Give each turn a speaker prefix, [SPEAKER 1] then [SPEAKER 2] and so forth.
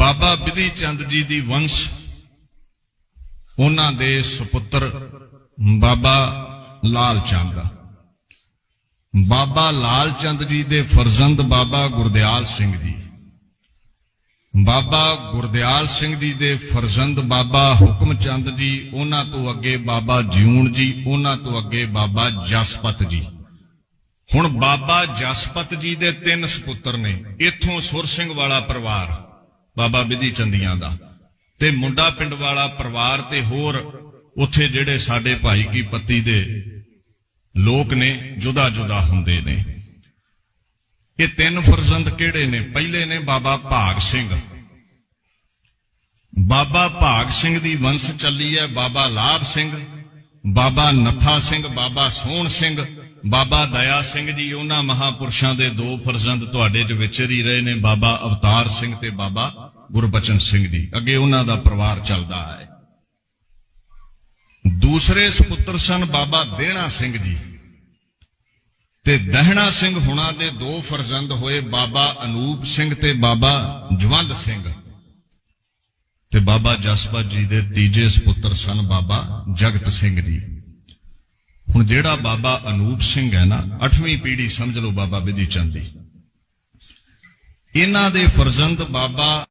[SPEAKER 1] ਬਾਬਾ ਬਿਧੀ ਚੰਦ ਜੀ ਦੀ ਵੰਸ਼, ਉਹਨਾਂ ਦੇ ਸੁਪੁੱਤਰ ਬਾਬਾ ਲਾਲ ਚੰਦ। ਬਾਬਾ ਲਾਲ ਚੰਦ ਜੀ ਦੇ ਫਰਜ਼ੰਦ ਬਾਬਾ ਗੁਰਦਿਆਲ ਸਿੰਘ ਜੀ। ਬਾਬਾ ਗੁਰਦਿਆਲ ਸਿੰਘ ਜੀ ਦੇ ਫਰਜ਼ੰਦ ਬਾਬਾ ਹੁਕਮ ਚੰਦ ਜੀ, ਉਹਨਾਂ ਤੋਂ ਅੱਗੇ ਬਾਬਾ ਜਿਉਣ ਜੀ, ਉਹਨਾਂ ਤੋਂ ਅੱਗੇ ਬਾਬਾ ਜਸਪਤ ਜੀ। ਹੁਣ ਬਾਬਾ ਜਸਪਤ ਜੀ ਦੇ ਤਿੰਨ ਸੁਪੁੱਤਰ ਨੇ, ਇੱਥੋਂ ਸੁਰ ਸਿੰਘ ਵਾਲਾ ਪਰਿਵਾਰ। ਬਾਬਾ ਵਿਧੀ ਚੰਦੀਆਂ ਦਾ। ਤੇ ਮੁੰਡਾ ਪਿੰਡ ਵਾਲਾ ਪਰਿਵਾਰ ਤੇ ਹੋਰ ਉੱਥੇ ਜਿਹੜੇ ਸਾਡੇ ਭਾਈ ਕੀ ਪੱਤੀ ਦੇ ਲੋਕ ਨੇ, ਜੁਦਾ ਜੁਦਾ ਹੁੰਦੇ ਨੇ। ਇਹ ਤਿੰਨ ਫਰਜ਼ੰਦ ਕਿਹੜੇ ਨੇ? ਪਹਿਲੇ ਨੇ ਬਾਬਾ ਭਾਗ ਸਿੰਘ। ਬਾਬਾ ਭਾਗ ਸਿੰਘ ਦੀ ਵੰਸ਼ ਚੱਲੀ ਹੈ, ਬਾਬਾ ਲਾਭ ਸਿੰਘ, ਬਾਬਾ ਨੱਥਾ ਸਿੰਘ, ਬਾਬਾ ਸੋਹਣ ਸਿੰਘ ਬਾਬਾ ਦਇਆ ਸਿੰਘ ਜੀ, ਉਹਨਾਂ ਮਹਾਪੁਰਸ਼ਾਂ ਦੇ ਦੋ ਫਰਜ਼ੰਦ ਤੁਹਾਡੇ ਚ ਵਿਚਰ ਹੀ ਰਹੇ ਨੇ, ਬਾਬਾ ਅਵਤਾਰ ਸਿੰਘ ਤੇ ਬਾਬਾ ਗੁਰਬਚਨ ਸਿੰਘ ਜੀ। ਅੱਗੇ ਉਹਨਾਂ ਦਾ ਪਰਿਵਾਰ ਚੱਲਦਾ ਹੈ। ਦੂਸਰੇ ਸੁਪੁੱਤਰ ਸਨ ਬਾਬਾ ਦੇਣਾ ਸਿੰਘ ਜੀ। ਤੇ ਦਹਿਣਾ ਸਿੰਘ ਹੁਣਾਂ ਦੇ ਦੋ ਫਰਜ਼ੰਦ ਹੋਏ ਬਾਬਾ ਅਨੂਪ ਸਿੰਘ ਤੇ ਬਾਬਾ ਜਵੰਦ ਸਿੰਘ। ਤੇ ਬਾਬਾ ਜਸਪਤ ਜੀ ਦੇ ਤੀਜੇ ਸੁਪੁੱਤਰ ਸਨ ਬਾਬਾ ਜਗਤ ਸਿੰਘ ਜੀ। ਹੁਣ ਜਿਹੜਾ ਬਾਬਾ ਅਨੂਪ ਸਿੰਘ ਹੈ ਨਾ 8ਵੀਂ ਪੀੜ੍ਹੀ ਸਮਝ ਲਓ ਬਾਬਾ ਬਿਧੀ ਚੰਦ ਦੀ। ਇਹਨਾਂ ਦੇ ਫਰਜ਼ੰਦ ਬਾਬਾ